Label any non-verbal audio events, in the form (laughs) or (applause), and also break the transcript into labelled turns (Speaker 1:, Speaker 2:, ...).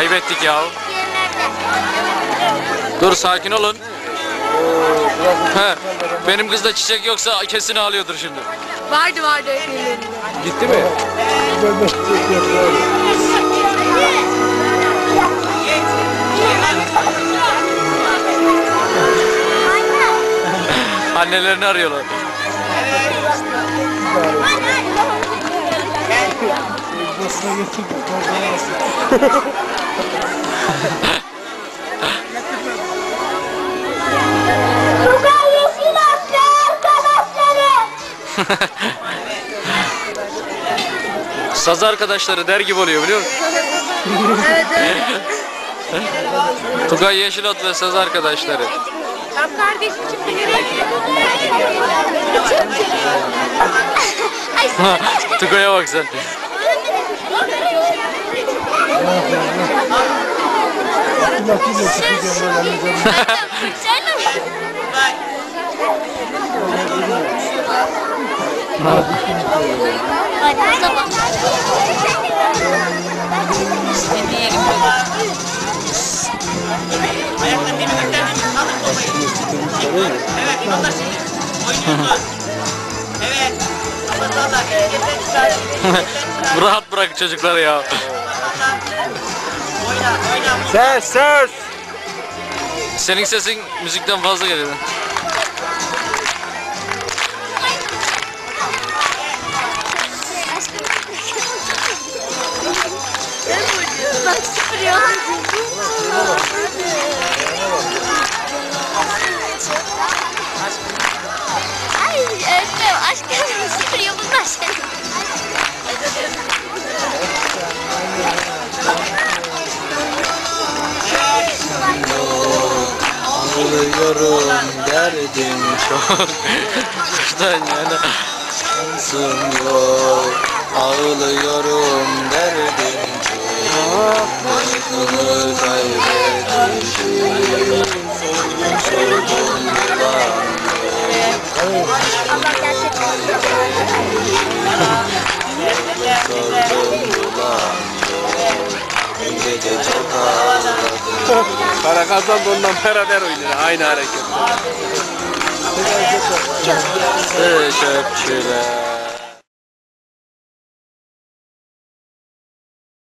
Speaker 1: Kaybettik ya. Dur sakin olun. He, benim kızda çiçek yoksa kesin ağlıyordur şimdi.
Speaker 2: Vardı vardı ellerinde.
Speaker 1: Gitti mi? Annelerini arıyorlar.
Speaker 3: Getirdim.
Speaker 4: Tugay Yeşil arkadaşları.
Speaker 1: Saz arkadaşları der gibi oluyor biliyor musun?
Speaker 2: Evet evet.
Speaker 1: Tugay Yeşilot ve saz arkadaşları.
Speaker 2: Tam kardeşim şimdi nereye
Speaker 4: Ay (laughs)
Speaker 1: Tugay'a bak sen.
Speaker 5: Ayakta demir gösterdiğimiz kaldır topu. Evet, İmamlar şimdi oynuyorsun. Evet. Allah Allah, getir, çıkar.
Speaker 1: Rahat bırak çocukları ya.
Speaker 3: Ses ses.
Speaker 1: Senin sesin müzikten fazla geliyor.
Speaker 4: Bak sıfırıyor. Ay
Speaker 1: Ağlıyorum derdim çok. Şuradan yana yansın yok. Ağlıyorum derdim çok. Aşkını kaybetmişim. Sordum sordum bulan Bir gece çok ağladım.
Speaker 3: Para kazan da ondan beraber oynuyor. Aynı hareket.
Speaker 1: Teşekkürler.